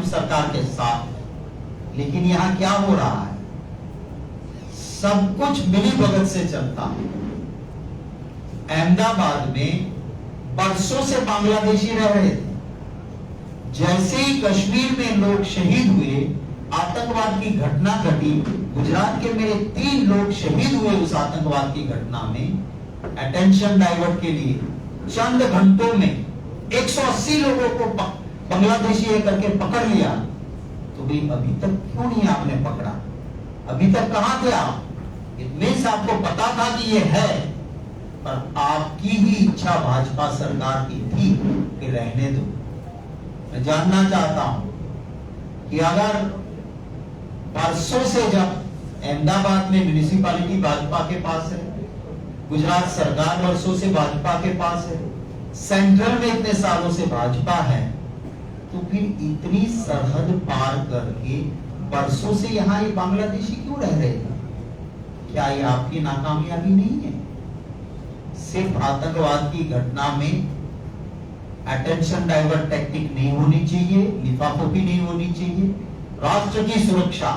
Trump सरकार के साथ लेकिन यहाँ क्या हो रहा है? सब कुछ मिली भगत से चलता है। अहमदाबाद में बरसों से बांग्लादेशी रह रहे थे। जैसे ही कश्मीर में लोग शहीद हुए, आतंकवाद की घटना घटी, गुजरात के मेरे तीन लोग शहीद हुए उस आतंकवाद की घटना में अटेंशन डाइवर्ट के लिए, चंद घंटों में 180 लोगों को बांग्लादेशी है करके पकड़ लिया तो भाई अभी तक क्यों नहीं आपने पकड़ा? अभी तक कहाँ थे आप? इतने से आपको पता था कि ये है, पर आपकी ही इच्छा भाजपा सरकार की थी कि रहने दो। मैं जानना चाहता हूँ कि अगर बरसों से जब अहमदाबाद में म्यूनिसिपालिटी भाजपा के पास है, गुजरात सरकार वर्षों से भाजपा के पास है सेंट्रल में इतने सालों से भाजपा है तो फिर इतनी सरहद पार करके बरसों से यहाँ ये बांग्लादेशी क्यों रह रहे हैं? क्या ये आपकी नाकामयाबी नहीं है? सिर्फ़ आतंकवाद की घटना में अटेंशन डाइवर्ट टेक्निक नहीं होनी चाहिए लिफाफोपी नहीं होनी चाहिए, राष्ट्र की सुरक्षा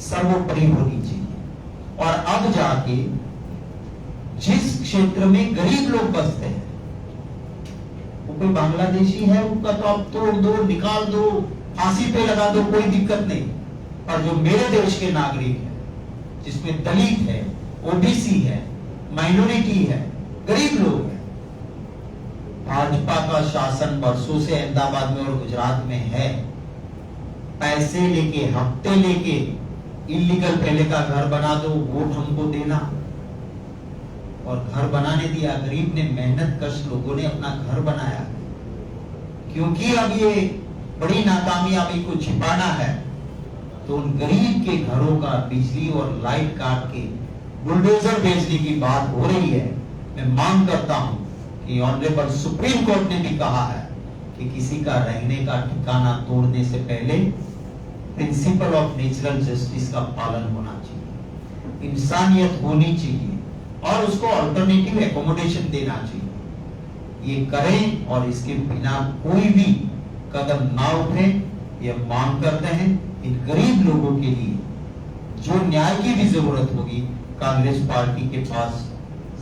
सर्वोपरि होनी चाहिए। और अब जाके जिस क्षेत्र में गरीब लोग बसते हैं कोई बांग्लादेशी है, उनका तो आप तोड़ दो, निकाल दो, फांसी पे लगा दो, कोई दिक्कत नहीं। पर जो मेरे देश के नागरिक हैं, जिसमें दलित है ओबीसी है माइनॉरिटी है, गरीब लोग है, भाजपा का शासन बरसों से अहमदाबाद में और गुजरात में है। पैसे लेके, हफ़्ते लेके इलीगल पहले का घर बना दो, वोट हमको देना। और घर बनाने दिया। गरीब ने मेहनत कश लोगों ने अपना घर बनाया। क्योंकि अब ये बड़ी नाकामयाबी को छिपाना है तो उन गरीब के घरों का बिजली और लाइट काट के बुलडोजर भेजने की बात हो रही है। मैं मांग करता हूँ कि ऑनरेबल सुप्रीम कोर्ट ने भी कहा है कि किसी का रहने का ठिकाना तोड़ने से पहले प्रिंसिपल ऑफ़ नेचुरल जस्टिस का पालन होना चाहिए। इंसानियत होनी चाहिए। और उसको अल्टरनेटिव एकोमोडेशन देना चाहिए। ये करें और इसके बिना कोई भी कदम ना उठे, ये मांग करते हैं इन गरीब लोगों के लिए जो न्याय की भी ज़रूरत होगी, कांग्रेस पार्टी के पास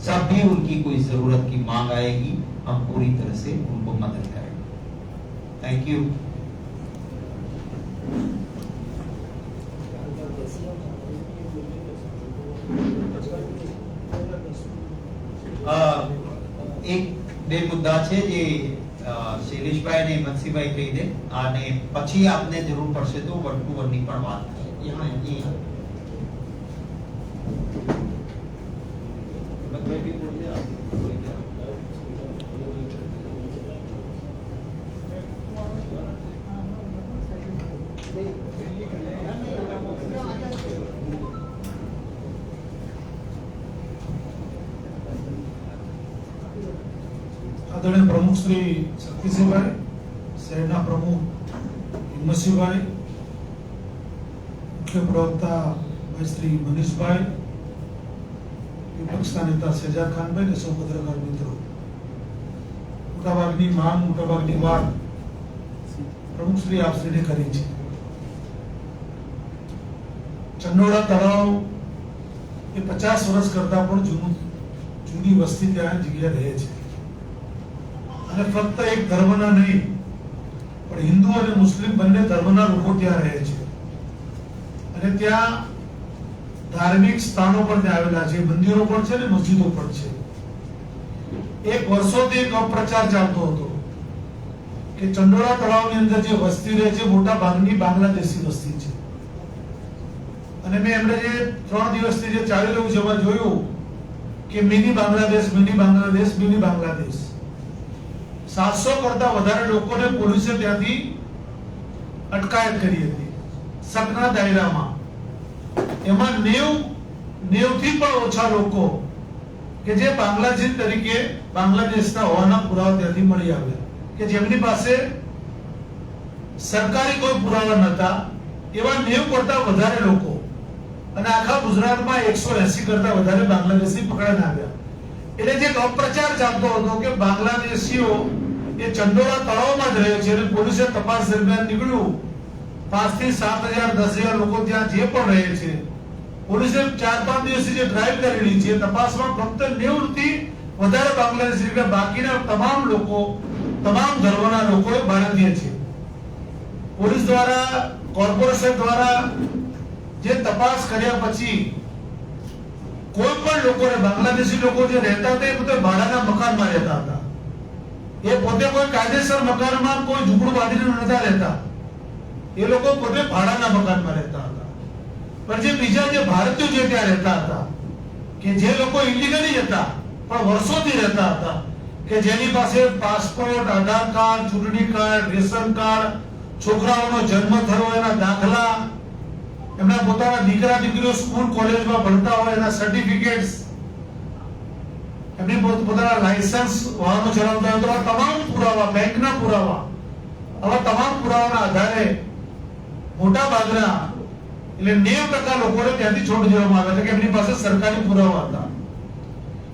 सब भी उनकी कोई ज़रूरत की मांग आएगी, हम पूरी तरह से उनको मदद करेंगे। थैंक यू મુદ્દા છે જે શૈલેષભાઈ અને મનસીભાઈ કહી દે અને પછી આપને જરૂર પડશે તો વન ટુ વનની પણ વાત કરીએ. પ્રમુખ શ્રી શક્તિસિંહભાઈ શહેરના પ્રમુખ હિમસિંહભાઈ મુખ્ય પ્રવક્તા ભાઈ શ્રી મનીષભાઈ, વિપક્ષના નેતા શેજાદ ખાનભાઈ અને સૌ પત્રકાર મિત્રો. મોટાભાગની માંગ, મોટાભાગની વાત પ્રમુખ શ્રી આપશ્રીને કરી છે. ચંડોળા તળાવ એ પચાસ વર્ષ કરતા પણ જૂનું જૂની વસ્તી ત્યાં જગ્યા રહે છે. અને ફક્ત એક ધર્મના નહીં, પણ હિન્દુ અને મુસ્લિમ બંને ધર્મના લોકો ત્યાં રહે છે. અને ત્યાં ધાર્મિક સ્થાનો પણ ત્યાં આવેલા છે, મંદિરો પણ છે ને મસ્જિદો પણ છે. એક વર્ષોથી એક અપપ્રચાર ચાલતો હતો કે ચંડોળા તળાવની અંદર જે વસ્તી રહે છે, મોટા ભાગની બાંગ્લાદેશી વસ્તી છે. અને મેં એમણે જે ત્રણ દિવસથી જે ચાલી રહ્યું છે એમાં જોયું કે mini Bangladesh mini Bangladesh mini Bangladesh. સાતસો કરતા વધારે લોકોને પોલીસે ત્યાંથી અટકાયત કરી હતી. સકના દાયરામાં. એમાં નેવ નેવથી પણ ઓછા લોકો કે જે બાંગ્લાદેશ તરીકે બાંગ્લાદેશના હોવાના પુરાવા ત્યાંથી મળી આવ્યા. કે જેમની પાસે સરકારી કોઈ પુરાવા નહોતા, એવા નેવ કરતા વધારે લોકો. અને આખા ગુજરાતમાં એકસો એસી કરતા વધારે બાંગ્લાદેશી પકડાઈ આવ્યા. એટલે જે અપ્રચાર ચાલતો હતો કે બાંગ્લાદેશીઓ એ ચંડોળા તળાવમાં જ રહે છે અને પોલીસે તપાસ દરમિયાન નીકળ્યું. પાંચથી સાત હજાર, દસ હજાર લોકો ત્યાં જે પણ રહે છે, પોલીસે ચાર પાંચ દિવસથી જે ડ્રાઈવ કરેલી છે તપાસમાં ફક્ત નેવું થી વધારે બાંગ્લાદેશી એટલે બાકીના તમામ લોકો, તમામ ધર્મના લોકો ભારતીય છે. પોલીસ દ્વારા, કોર્પોરેશન દ્વારા જે તપાસ કર્યા પછી કોઈ પણ લોકોને, બાંગ્લાદેશી લોકો જે રહેતા હતા એ બધા ભાડાના મકાનમાં રહેતા હતા. એ પોતે કોઈ કાયદેસર મકાનમાં કોઈ ઝૂંપડું બાંધીને નતા રહેતા. એ લોકો પોતે ભાડાના મકાનમાં રહેતા હતા. પણ જે બીજા જે ભારતીયો જે ત્યાં રહેતા હતા, કે જે લોકો ઇલીગલી હતા, પણ વર્ષોથી રહેતા હતા, કે જેની પાસે પાસપોર્ટ, આધાર કાર્ડ, ચૂંટણી કાર્ડ, રેશન કાર્ડ, છોકરાઓનો જન્મ થયો એના દાખલા, એમના પોતાના દીકરા દીકરીઓ સ્કૂલ, કોલેજમાં ભણતા હોય એના સર્ટિફિકેટ્સ એમની પોતાના લાયસન્સ વાહનો ચલાવતા હોય તો આ તમામ પુરાવા, બેંકના પુરાવા, આવા તમામ પુરાવાના આધારે મોટા ભાગના એટલે નેવ ટકા લોકોને ત્યાંથી છોડી દેવામાં આવ્યા કે એમની પાસે સરકારી પુરાવા હતા.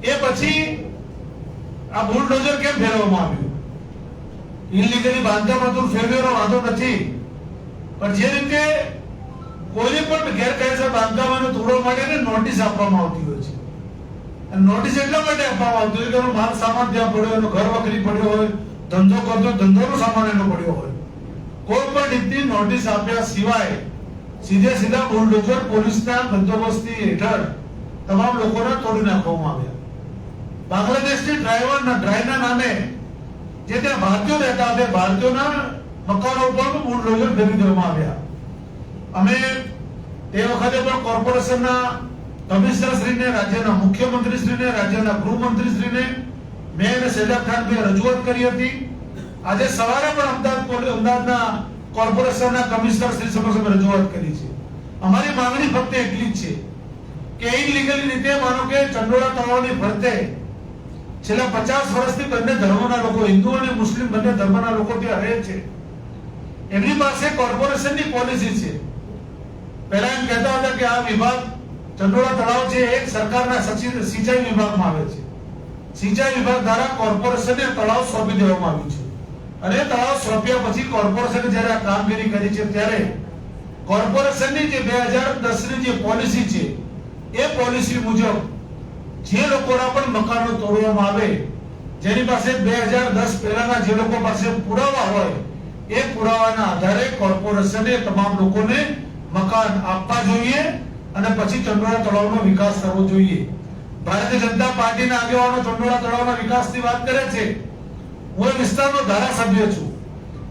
એ પછી આ બુલડોઝર કેમ ફેરવવામાં આવ્યું? ઇલીગલી બાંધકામ હતું ફેરવ્યો વાંધો નથી. પણ જે રીતે કોઈને પણ ગેરકાયદેસર બાંધકામને તોડવા માટે નોટિસ આપવામાં આવતી હોય નોટિસ એટલા માટે આપવામાં આવતું કે એનો માલ સામાન ત્યાં પડ્યો એનો ઘર વખરી પડ્યો હોય, ધંધો કરતો ધંધોનો સામાન એનો પડ્યો હોય. કોઈ પણ રીતની નોટિસ આપ્યા સિવાય સીધે સીધા બુલડોઝર પોલીસના બંદોબસ્તી હેઠળ તમામ લોકોને તોડી નાખવામાં આવ્યા. બાંગ્લાદેશની ડ્રાઈવરના ડ્રાઈવના નામે જે ત્યાં ભારતીયો રહેતા હતા ભારતીયોના મકાનો ઉપર બુલડોઝર ફેરવી દેવામાં આવ્યા. અમે તે વખતે પણ કોર્પોરેશનના કમિશનર શ્રીને રાજ્યના મુખ્યમંત્રી શ્રીને રાજ્યના ગૃહમંત્રી શ્રીને મેં અને શેજાદ ખાન રજૂઆત કરી હતી. આજે સવારે પણ અમદાવાદ અમદાવાદના કોર્પોરેશનના કમિશનર શ્રી સમક્ષ રજૂઆત કરી છે. અમારી માંગણી ફક્ત એટલી જ છે કે ઇનલીગલી રીતે માનો કે ચંડોળા તળાવની ફરતે છેલ્લા પચાસ વર્ષથી બંને ધર્મના લોકો, હિન્દુ અને મુસ્લિમ બંને ધર્મના લોકો ત્યાં રહે છે. એમની પાસે કોર્પોરેશનની પોલિસી છે. પહેલા એમ કહેતા હતા કે આ વિભાગ ચંડોળા તળાવ છે એ સરકારના સચિવ સિંચાઈ વિભાગમાં આવે છે. સિંચાઈ વિભાગ દ્વારા કોર્પોરેશનને તળાવ સોંપી દેવામાં આવ્યું છે. અને તળાવ સોંપ્યા પછી કોર્પોરેશને જ્યારે આ કામગીરી કરી છે ત્યારે કોર્પોરેશનની જે બે હજાર દસની જે પોલિસી છે, એ પોલિસી મુજબ જે લોકોના પણ મકાનો તોડવામાં આવે, જેની પાસે બે હજાર દસ પહેલાના જે લોકો પાસે પુરાવા હોય, એ પુરાવાના આધારે કોર્પોરેશને તમામ લોકોને મકાન આપવા જોઈએ. અને પછી ચંડોળા તળાવનો વિકાસ કરવો જોઈએ. ભારતીય જનતા પાર્ટીના આગેવાનો ચંડોળા તળાવના વિકાસની વાત કરે છે. હું એ વિસ્તારનો ધારાસભ્ય છું.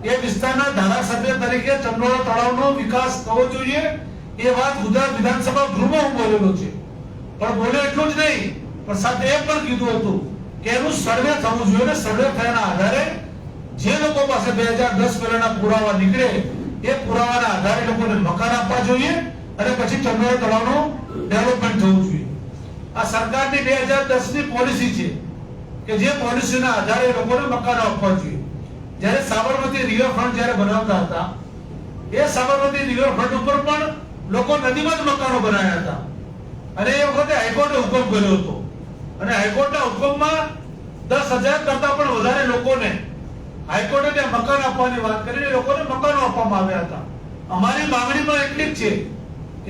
એ વિસ્તારના ધારાસભ્ય તરીકે ચંડોળા તળાવનો વિકાસ થવો જોઈએ. એ વાત ગુજરાત વિધાનસભા ગૃહમાં હું બોલેલો છે. પણ બોલ્યો એટલું જ નહીં. પણ સાથે એ પણ કીધું હતું કે એનું સર્વે થવું જોઈએ અને સર્વે થયાના આધારે જે લોકો પાસે બે હજાર દસ પહેલાના પુરાવા નીકળે, એ પુરાવાના આધારે લોકોને મકાન આપવા જોઈએ. અને પછી ચંદ્રોળા તળાવનું ડેવલપમેન્ટ થવું જોઈએ. આ સરકારની બે હજાર દસની પોલિસી છે કે જે પોલિસીના આધારે લોકોને મકાનો આપવા જોઈએ. જ્યારે સાબરમતી રિવરફ્રન્ટ જ્યારે બનાવતા હતા, એ સાબરમતી રિવરફ્રન્ટ ઉપર પણ લોકો નદીમાં જ મકાનો બનાવ્યા હતા. અને એ વખતે હાઈકોર્ટે હુકમ કર્યો હતો. અને હાઈકોર્ટના હુકમમાં દસ હજાર કરતા પણ વધારે લોકોને હાઈકોર્ટે ત્યાં મકાન આપવાની વાત કરીને લોકોને મકાનો આપવામાં આવ્યા હતા. અમારી માંગણી પણ એટલી જ છે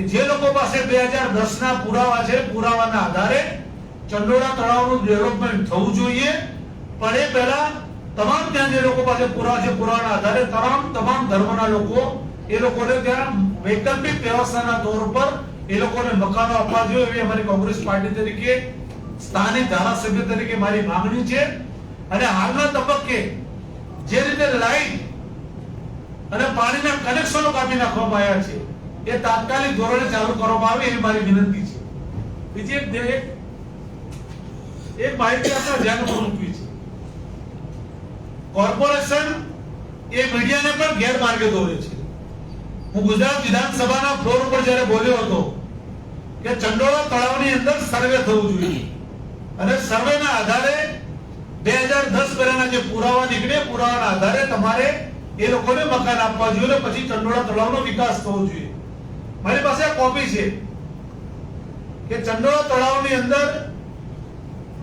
જે લોકો પાસે બે હજાર દસ ના પુરાવા છે, પુરાવાના આધારે ચંડોળા તળાવનું ડેવલપમેન્ટ થવું જોઈએ. પણ એ પહેલા તમામ ત્યાં જે લોકો પાસે પુરાવા છે, પુરાવાના આધારે તમામ તમામ ધર્મના લોકો એ લોકોને ત્યાં વૈકલ્પિક વ્યવસ્થાના તોર પર એ લોકોને મકાનો આપવા જોઈએ. એવી અમારી કોંગ્રેસ પાર્ટી તરીકે, સ્થાનિક ધારાસભ્ય તરીકે મારી માંગણી છે. અને હાલના તબક્કે જે રીતે લાઈટ અને પાણીના કનેક્શનો કાપી નાખવામાં આવ્યા છે એ તાત્કાલિક ધોરણે ચાલુ કરવામાં આવે એવી મારી વિનંતી છે. બીજી એક એક માહિતી આપણા ધ્યાન મૂકવી છે. કોર્પોરેશન એ મીડિયાને પણ ગેરમાર્ગે દોરે છે. હું ગુજરાત વિધાનસભાના ફ્લોર ઉપર જ્યારે બોલ્યો હતો કે ચંડોળા તળાવની અંદર સર્વે થવું જોઈએ. અને સર્વેના આધારે બે હજાર દસ પહેલાના જે પુરાવા નીકળે, પુરાવાના આધારે તમારે એ લોકોને મકાન આપવા જોઈએ પછી ચંડોળા તળાવનો વિકાસ થવો જોઈએ. મારી પાસે આ કોપી છે કે ચંડોળા તળાવની અંદર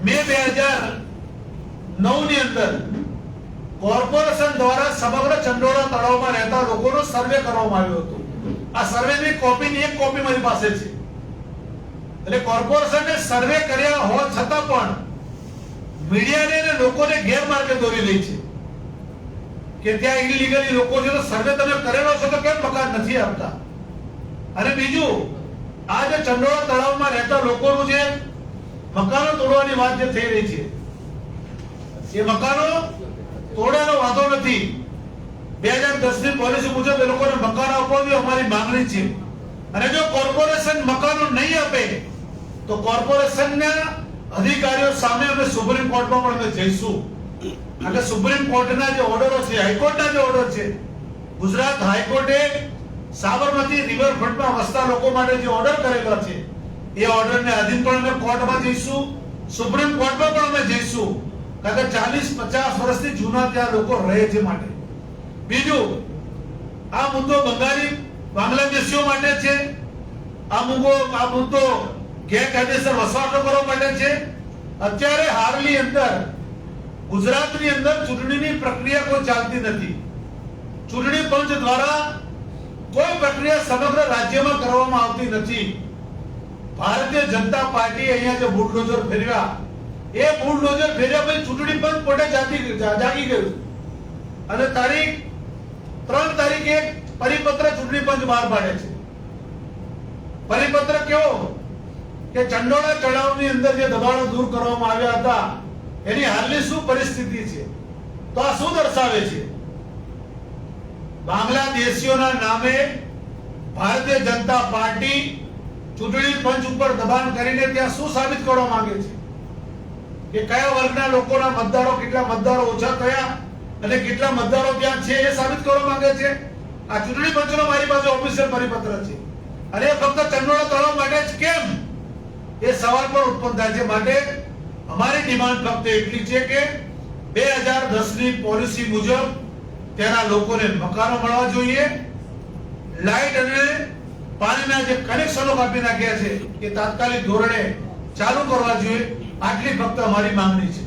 મે બે હજાર નવની અંદર કોર્પોરેશન દ્વારા સમગ્ર ચંડોળા તળાવમાં રહેતા લોકોનો સર્વે કરવામાં આવ્યો હતો. આ સર્વેની કોપીની એક કોપી મારી પાસે છે. એટલે કોર્પોરેશને સર્વે કર્યા હોવા છતાં પણ મીડિયાને અને લોકોને ગેરમાર્ગે દોરી રહી છે. કે ત્યાં ઇલીગલી લોકો છે તો સર્વે તમે કરેલો છો તો કેમ મકાન નથી આપતા? અને બીજું, આ જે ચંડોળા તળાવમાં રહેતા લોકોનું જે મકાનો તોડવાની વાત જે થઈ રહી છે, એ મકાનો તોડવાનો વાંધો નથી. બે હજાર દસની પોલિસી મુજબ એ લોકોને મકાન આપવાની અમારી માંગણી છે. અને જો કોર્પોરેશન મકાનો નહીં આપે, તો કોર્પોરેશનના અધિકારીઓ સામે અમે સુપ્રીમ કોર્ટમાં પણ અમે જઈશું. એટલે સુપ્રીમ કોર્ટના જે ઓર્ડરો છે, હાઈકોર્ટના જે ઓર્ડર છે, ગુજરાત હાઈકોર્ટે સાબરમતી રિવરફ્રન્ટમાં વસતા લોકો માટે જે ઓર્ડર કરેલો છે, એ ઓર્ડરને અધીન પણ અમે કોર્ટમાં જઈશું, સુપ્રીમ કોર્ટમાં પણ અમે જઈશું. કારણ કે ચાલીસ, પચાસ વર્ષથી જૂના ત્યાં લોકો રહે છે માટે. બીજું, આ મુદ્દો બંગાળી બાંગ્લાદેશીઓ માટે છે, આ મુદ્દો આ મુદ્દો ગેરકાયદેસર વસવાટો કરવા માટે છે. અત્યારે હાલની અંદર, ગુજરાતની અંદર ચૂંટણીની પ્રક્રિયા કોઈ ચાલતી નથી. ચૂંટણી પંચ દ્વારા કોઈ પ્રક્રિયા સમગ્ર રાજ્યમાં કરવામાં આવતી નથી. ભારતીય જનતા પાર્ટી અહીંયા જે બુલડોઝર ફેરવ્યા, એ બુલડોઝર ફેર્યા પછી ચૂંટણી પણ પોતે જાગી જાગી ગયું. અને તારીખ, ત્રણ તારીખે પરિપત્ર ચૂંટણી પંચ બહાર પાડે છે. પરિપત્ર કેવો? કે ચંડોળા ચઢાવની અંદર જે દબાણો દૂર કરવામાં આવ્યા હતા, એની હાલની શું પરિસ્થિતિ છે? તો આ શું દર્શાવે છે? બાંગ્લાદેશીઓના નામે ભારતીય જનતા પાર્ટી ચૂંટણી પંચ ઉપર દબાણ કરીને ત્યાં શું સાબિત કરવા માંગે છે? કે કયા વર્ગના લોકોના મતદારો કેટલા મતદારો ઓછા થયા અને કેટલા મતદારો ત્યાં છે એ સાબિત કરવા માંગે છે? આ ચૂંટણી પંચનો મારી પાસે ઓફિશિયલ પરિપત્ર છે. અને ફક્ત ચંડોળા તળાવ માટે જ કેમ? એ સવાલ પણ ઉત્પન્ન થાય છે. માટે અમારી ડિમાન્ડ ફક્ત એટલી છે કે બે હજાર દસની પોલિસી મુજબ ત્યાંના લોકોને મકાનો મળવા જોઈએ. લાઇટ અને પાણીના જે કનેક્શનો કાપી નાખ્યા છે, એ તાત્કાલિક ધોરણે ચાલુ કરવા જોઈએ. આટલી ફક્ત અમારી માંગણી છે.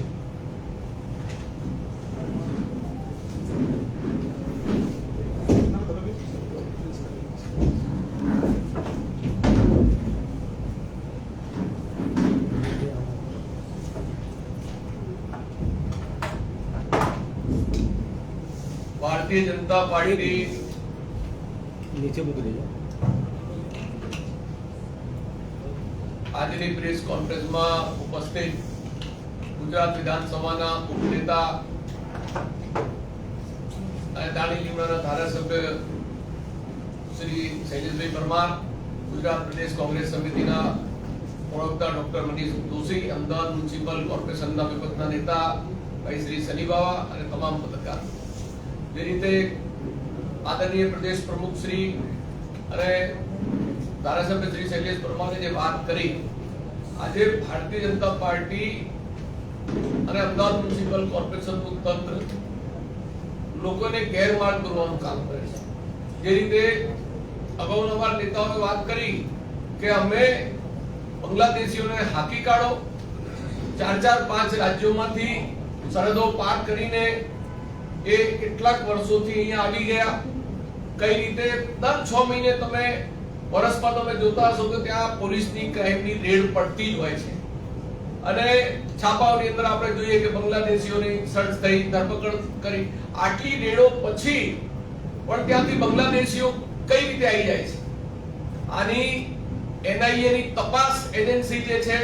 ભારતીય જનતા પાર્ટી નીચે આજની પ્રેસ કોન્ફરન્સમાં ઉપસ્થિત ગુજરાત વિધાનસભાના ઉપનેતા અને દાણી લીમડાના ધારાસભ્ય શ્રી શૈલેષભાઈ પરમાર ગુજરાત પ્રદેશ કોંગ્રેસ સમિતિના ઓળખતા ડોક્ટર મનીષ દોશી અમદાવાદ મ્યુનિસિપલ કોર્પોરેશનના વિપક્ષના નેતા ભાઈ શ્રી સનીબાવા અને તમામ પત્રકાર. જે રીતે આદરણીય પ્રદેશ પ્રમુખ શ્રી અને ધારાસભ્ય શ્રી શૈલેષ પરમારે જે વાત કરી, આજે ભારતીય જનતા પાર્ટી અને અમદાવાદ મ્યુનિસિપલ કોર્પોરેશનનું તંત્ર લોકોને ગેરમાર્ગ દોરવાનું કામ કરે છે. જે રીતે અગાઉના અમારા નેતાઓએ વાત કરી કે અમે બાંગ્લાદેશીઓને હાકી કાઢો, ચાર ચાર પાંચ રાજ્યોમાંથી સરહદો પાર કરીને એ કેટલાક વર્ષોથી અહીંયા આવી ગયા. કઈ રીતે? દર છ મહિને તમે વર્ષમાં તમે જોતા હશો કે ત્યાં પોલીસની કાયમની રેડ પડતી જ હોય છે. અને છાપાઓની અંદર આપણે જોઈએ કે બાંગ્લાદેશીઓની સર્ચ થઈ, ધરપકડ કરી. આટલી રેડો પછી પણ ત્યાંથી બાંગ્લાદેશીઓ કઈ રીતે આવી જાય છે? આની એનઆઈએ ની તપાસ એજન્સી જે છે,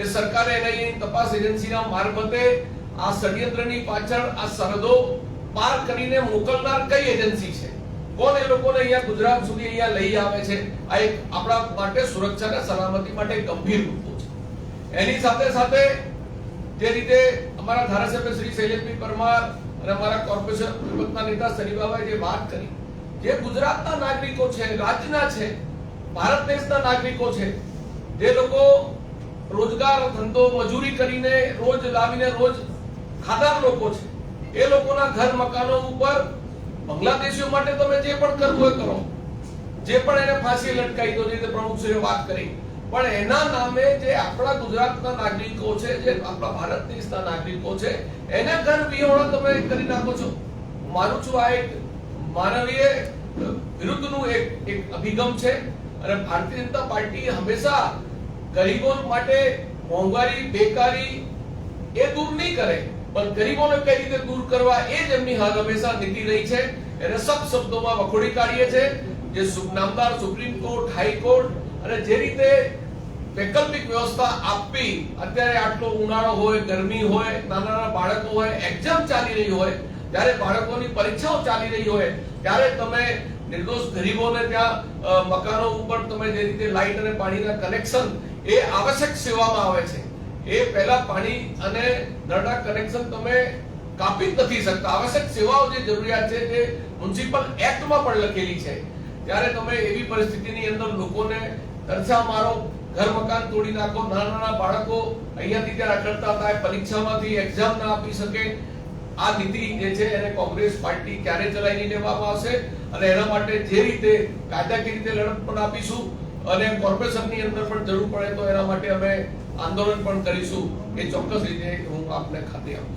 એ સરકારે એનઆઈએ ની તપાસ એજન્સીના મારફતે આ ષડયંત્રની પાછળ આ સરહદો પાર કરીને મોકલનાર કઈ એજન્સી છે? કોણ એ લોકોને અહીંયા ગુજરાત સુધી અહીંયા લઈ આવે છે? આ એક આપણા માટે સુરક્ષા અને સલામતી માટે ગંભીર મુદ્દો છે. એની સાથે સાથે જે રીતે અમારા ધારાસભ્ય શ્રી શૈલેષભાઈ પરમાર અને અમારા કોર્પોરેશન વિપક્ષના નેતા સરીબાબાએ જે વાત કરી, જે ગુજરાતના નાગરિકો છે, રાજ્યના છે, ભારત દેશના નાગરિકો છે, જે લોકો રોજગાર ધંધો મજૂરી કરીને રોજ લાવીને રોજ ખાધાર લોકો છે એ લોકોના ઘર મકાનો ઉપર બાંગ્લાદેશીઓ માટે તમે જે પણ કરવું હોય કરો. જે પણ એને ફાંસી લટકાઈ દો જે રીતે પ્રમુખશ્રીએ વાત કરી. પણ એના નામે જે આપણા ગુજરાતના નાગરિકો છે, જે આપણા ભારત દેશના નાગરિકો છે, એને ઘર વિહોણા તમે કરી નાખો છો. માનું છું આ એક માનવીય વિરુદ્ધનું એક એક અભિગમ છે. અને ભારતીય જનતા પાર્ટી હંમેશા ગરીબો માટે મોંઘવારી, બેકારી એ દૂર નહીં કરે. પણ ગરીબોને કઈ રીતે દૂર કરવા એ જ એમની હાલ હંમેશા નીતિ રહી છે. એને સબ શબ્દોમાં વખોડી કાઢીએ છે જે નામદાર સુપ્રીમ કોર્ટ હાઈકોર્ટ અને જે રીતે વૈકલ્પિક વ્યવસ્થા આપવી. અત્યારે આટલો ઉનાળો હોય, ગરમી હોય, નાના નાના બાળકો હોય એક્ઝામ ચાલી રહી હોય, ત્યારે બાળકોની પરીક્ષાઓ ચાલી રહી હોય, ત્યારે તમે નિર્દોષ ગરીબોને ત્યાં મકાનો ઉપર તમે જે રીતે લાઇટ અને પાણીના કનેક્શન એ આવશ્યક સેવામાં આવે છે. એ પહેલા પાણી અને નળના કનેક્શન તમે કાપી જ નથી શકતા. આવશ્યક સેવાઓ જે જરૂરિયાત છે તે મ્યુનિસિપલ એક્ટમાં પણ લખેલી છે. ત્યારે તમે એવી પરિસ્થિતિની અંદર લોકોને તરછા મારો, ઘર મકાન તોડી નાખો નાના નાના બાળકો અહીંયાથી ત્યાં રખડતા થાય, પરીક્ષામાંથી એક્ઝામ ના આપી શકે. આ નીતિ જે છે એને કોંગ્રેસ પાર્ટી ક્યારે ચલાવી લેવામાં આવશે અને એના માટે જે રીતે કાયદાકીય રીતે લડત પણ આપીશું અને કોર્પોરેશનની અંદર પણ જરૂર પડે તો એના માટે અમે આંદોલન પણ કરીશું. એ ચોક્કસ રીતે હું આપને ખાતે આપું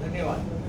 ધન્યવાદ.